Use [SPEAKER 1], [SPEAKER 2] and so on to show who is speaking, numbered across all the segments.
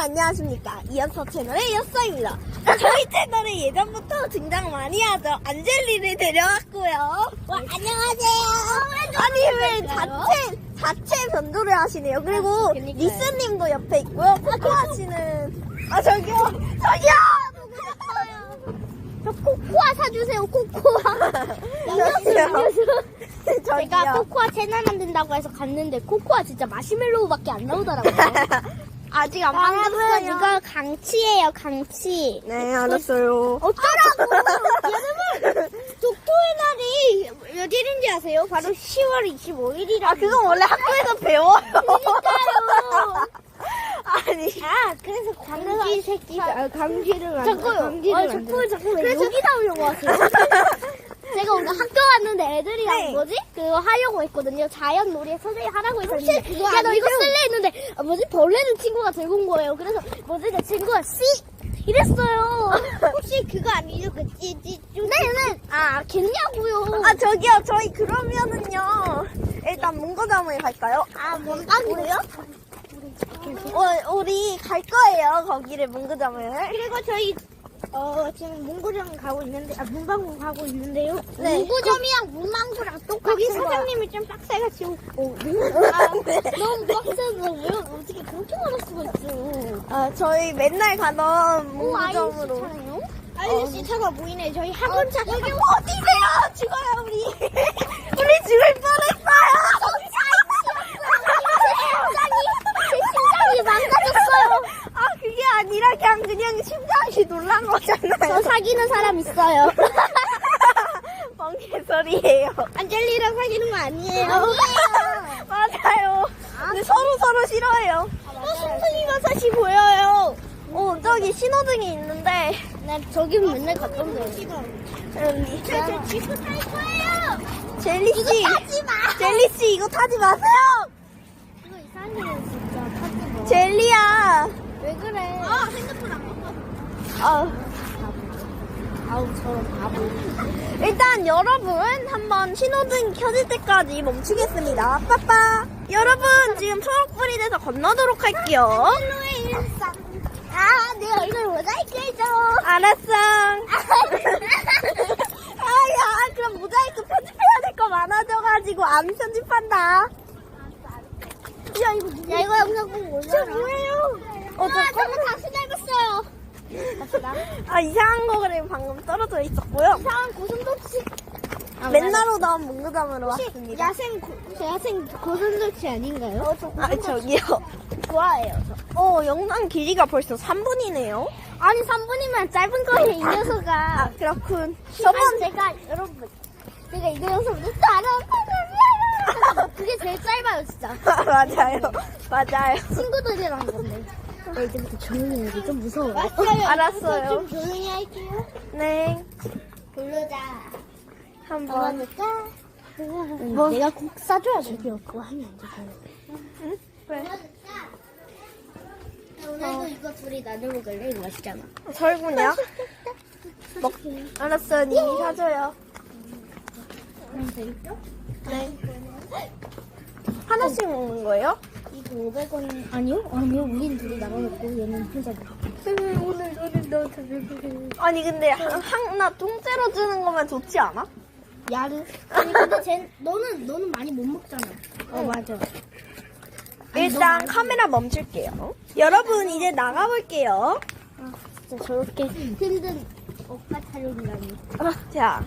[SPEAKER 1] 안녕하십니까. 이연서 채널의 이연서입니다. 저희 채널에 예전부터 등장 많이 하죠. 안젤리를 데려왔고요. 와, 안녕하세요. 아니, 왜 자체, 자체 변조를 하시네요. 그리고. 리스님도 옆에 있고요. 코코아 씨는, 아, 저기요. 저기요!
[SPEAKER 2] 저 코코아 사주세요, 코코아. 제가. 코코아 채널 만든다고 해서 갔는데 코코아 진짜 마시멜로우밖에 안 나오더라고요.
[SPEAKER 1] 아직 안
[SPEAKER 2] 여러분
[SPEAKER 1] 만났어요.
[SPEAKER 2] 이거 강치예요, 강치.
[SPEAKER 1] 네, 알았어요.
[SPEAKER 2] 어쩌라고! 여러분, 독토의 날이 며칠인지 아세요? 바로 10월 25일이라고.
[SPEAKER 1] 아, 그건 원래 학교에서 배워요. 아니.
[SPEAKER 2] 아, 그래서 광지 새끼, 아, 강지를 만
[SPEAKER 1] 잠깐요.
[SPEAKER 2] 강지를
[SPEAKER 1] 아,
[SPEAKER 2] 만들어.
[SPEAKER 1] 잠깐만, 잠깐만.
[SPEAKER 2] 그래서 여기 나오려고 왔어요. 제가 오늘 학교 왔는데 애들이랑
[SPEAKER 1] 네.
[SPEAKER 2] 뭐지? 그거 하려고 했거든요. 자연 놀이 선생님 하라고 했었는데.
[SPEAKER 1] 혹시 그거
[SPEAKER 2] 야, 너 이거? 쓸래 했는데, 아, 뭐지? 벌레는 친구가 들고 온 거예요. 그래서, 뭐지? 내 친구가 씨! 이랬어요.
[SPEAKER 1] 혹시 그거 아니죠? 그 찌찌
[SPEAKER 2] 네네. 아, 겠냐고요.
[SPEAKER 1] 아 저기요 저희 그러면은요 일단 문고점을 갈까요?
[SPEAKER 2] 아, 뭔가고요?
[SPEAKER 1] 어, 우리 갈 거예요 거기를 문고점을
[SPEAKER 2] 그리고 저희 어 지금 문구점 가고 있는데 아 문방구 가고 있는데요.
[SPEAKER 1] 네.
[SPEAKER 2] 문구점이랑 문방구랑 똑같은
[SPEAKER 1] 거기. 사장님이
[SPEAKER 2] 좀 빡세가지고 어,
[SPEAKER 1] 아, 네.
[SPEAKER 2] 너무 빡세서 왜 어떻게 그렇게 말할 수가 있어?
[SPEAKER 1] 아 저희 맨날 가던
[SPEAKER 2] 오 아이씨
[SPEAKER 1] 문고점으로
[SPEAKER 2] 차네요. 아이씨 차가 보이네. 저희 학원 차.
[SPEAKER 1] 여기 어디세요? 죽어요 우리 우리 죽을 뻔했어요
[SPEAKER 2] 제 심장이 망가졌어요.
[SPEAKER 1] 아 그게 아니라 그냥 그냥 심장이 놀란
[SPEAKER 2] 저
[SPEAKER 1] 거잖아요
[SPEAKER 2] 사귀는 사람 있어요.
[SPEAKER 1] 멍 개소리예요
[SPEAKER 2] 안젤리랑 사귀는 거 아니에요?
[SPEAKER 1] 맞아요 근데 서로 서로 싫어해요
[SPEAKER 2] 어, 순순이가 사실 보여요.
[SPEAKER 1] 어 저기 신호등이 있는데
[SPEAKER 2] 나 저기 맨날 갔던데.
[SPEAKER 1] 여기
[SPEAKER 2] 저 지구 탈 거예요.
[SPEAKER 1] 젤리 씨
[SPEAKER 2] 타지 마.
[SPEAKER 1] 젤리 씨 이거 타지 마세요
[SPEAKER 2] 이거 이상해 진짜 타지 마.
[SPEAKER 1] 젤리야
[SPEAKER 2] 왜 그래? 아 핸드폰 안 먹어.
[SPEAKER 1] 어,
[SPEAKER 2] 아우 저런 바보.
[SPEAKER 1] 일단 여러분 한번 신호등 켜질 때까지 멈추겠습니다 빠빠 여러분 지금 초록불이 돼서 건너도록 할게요
[SPEAKER 2] 아, 내 얼굴 모자이크 해줘.
[SPEAKER 1] 알았어 아야 그럼 모자이크 편집해야 될 거 많아져가지고 안 편집한다
[SPEAKER 2] 야, 이거? 야, 이거 영상 보고 올려라.
[SPEAKER 1] 저 뭐예요? 어, 저
[SPEAKER 2] 아, 저거 다시 닮았어요. 갑시다.
[SPEAKER 1] 아 이상한 거를 방금 떨어져 있었고요
[SPEAKER 2] 이상한 고슴도치.
[SPEAKER 1] 맨날 오던 문구점으로 왔습니다
[SPEAKER 2] 야생, 고, 야생 고슴도치 아닌가요?
[SPEAKER 1] 아 저기요
[SPEAKER 2] 좋아해요, 저.
[SPEAKER 1] 어 영상 길이가 벌써 3분이네요
[SPEAKER 2] 아니, 3분이면 짧은 거예요, 이 녀석아.
[SPEAKER 1] 아 그렇군
[SPEAKER 2] 저번
[SPEAKER 1] 저번
[SPEAKER 2] 제가, 여러분, 제가 이거 영상 못 알아. 그게 제일 짧아요, 진짜.
[SPEAKER 1] 맞아요 맞아요
[SPEAKER 2] 친구들이랑 한 건데. 나 이제부터 조용히 해야지. 좀 무서워.
[SPEAKER 1] 알았어요.
[SPEAKER 2] 좀 조용히 할게요.
[SPEAKER 1] 네
[SPEAKER 2] 부르자.
[SPEAKER 1] 한번
[SPEAKER 2] 먹어볼까? 뭐? 내가 꼭 싸줘야 저기요. 그거 하면 안 되잖아.
[SPEAKER 1] 왜?
[SPEAKER 2] 오늘도 이거 둘이 나눠 먹을래? 이거 맛있잖아.
[SPEAKER 1] 설구냐? 먹 알았어요 님이 사줘요
[SPEAKER 2] 그럼 재밌죠?
[SPEAKER 1] 네 하나씩 먹는 거예요?
[SPEAKER 2] 이거 500원. 아니요? 아니요. 우린 둘이 나눠 먹고 얘는 혼자 먹고. 오늘, 오늘 너 저녁에.
[SPEAKER 1] 아니 근데 하- 하나 통째로 주는 거면 좋지 않아?
[SPEAKER 2] 야르. 아니, 근데 쟤, 너는, 너는 많이 못 먹잖아. 어, 맞아.
[SPEAKER 1] 일단 카메라 멈출게요 여러분 이제 나가볼게요
[SPEAKER 2] 아, 진짜 저렇게 힘든 오빠 촬영이라니.
[SPEAKER 1] 아, 자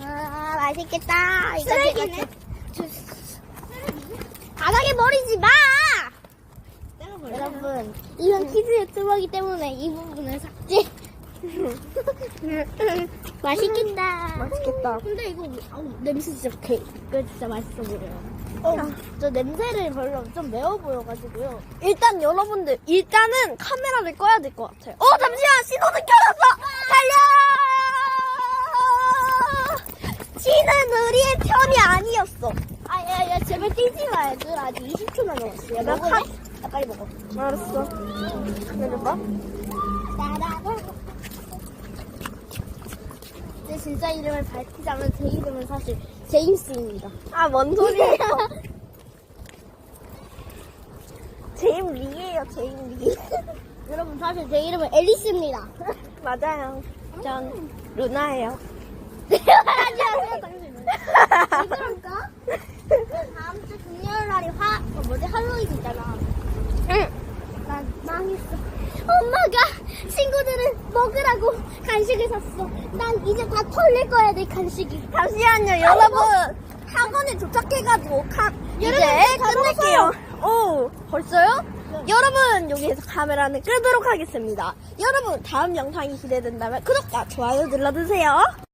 [SPEAKER 2] 아, 맛있겠다. 이거
[SPEAKER 1] 쓰레기네.
[SPEAKER 2] 바닥에 버리지 마! 여러분, 이건 키즈 유튜버이기 때문에 이 부분을 삭제. 맛있겠다.
[SPEAKER 1] 맛있겠다
[SPEAKER 2] 근데 이거, 아우, 냄새 진짜 개, 이거 진짜 맛있어 보여요.
[SPEAKER 1] 어.
[SPEAKER 2] 저 냄새를 별로 좀 매워 보여가지고요.
[SPEAKER 1] 일단 여러분들 일단은 카메라를 꺼야 될 것 같아요. 어 잠시만 신호등 켜졌어. 달려. 지는 우리의 편이 아니었어.
[SPEAKER 2] 아, 야, 야, 제발 뛰지 마, 얘들. 아직 20초 남았어. 야,
[SPEAKER 1] 나
[SPEAKER 2] 먹을 빨리 먹어.
[SPEAKER 1] 알았어. 기다려봐.
[SPEAKER 2] 제 진짜 이름을 밝히자면 제 이름은 사실 제임스입니다.
[SPEAKER 1] 아 뭔 소리예요? 제일 이름 리예요, 제 이름 리.
[SPEAKER 2] 여러분 사실 제 이름은 앨리스입니다.
[SPEAKER 1] 맞아요. 전 루나예요.
[SPEAKER 2] 안녕하세요, 당신은. 왜 그럴까? 다음 주 금요일 날이 화, 어, 뭐지, 할로윈 있잖아.
[SPEAKER 1] 응.
[SPEAKER 2] 난 망했어. 엄마가 친구들을 먹으라고 간식을 샀어. 난 이제 다 털릴 거야, 내 간식이.
[SPEAKER 1] 잠시만요, 여러분. 학원에 도착해가지고 카, 이제 끝낼게요. 오, 벌써요? 여러분, 여기에서 카메라는 끄도록 하겠습니다. 여러분, 다음 영상이 기대된다면 구독과 좋아요 눌러주세요.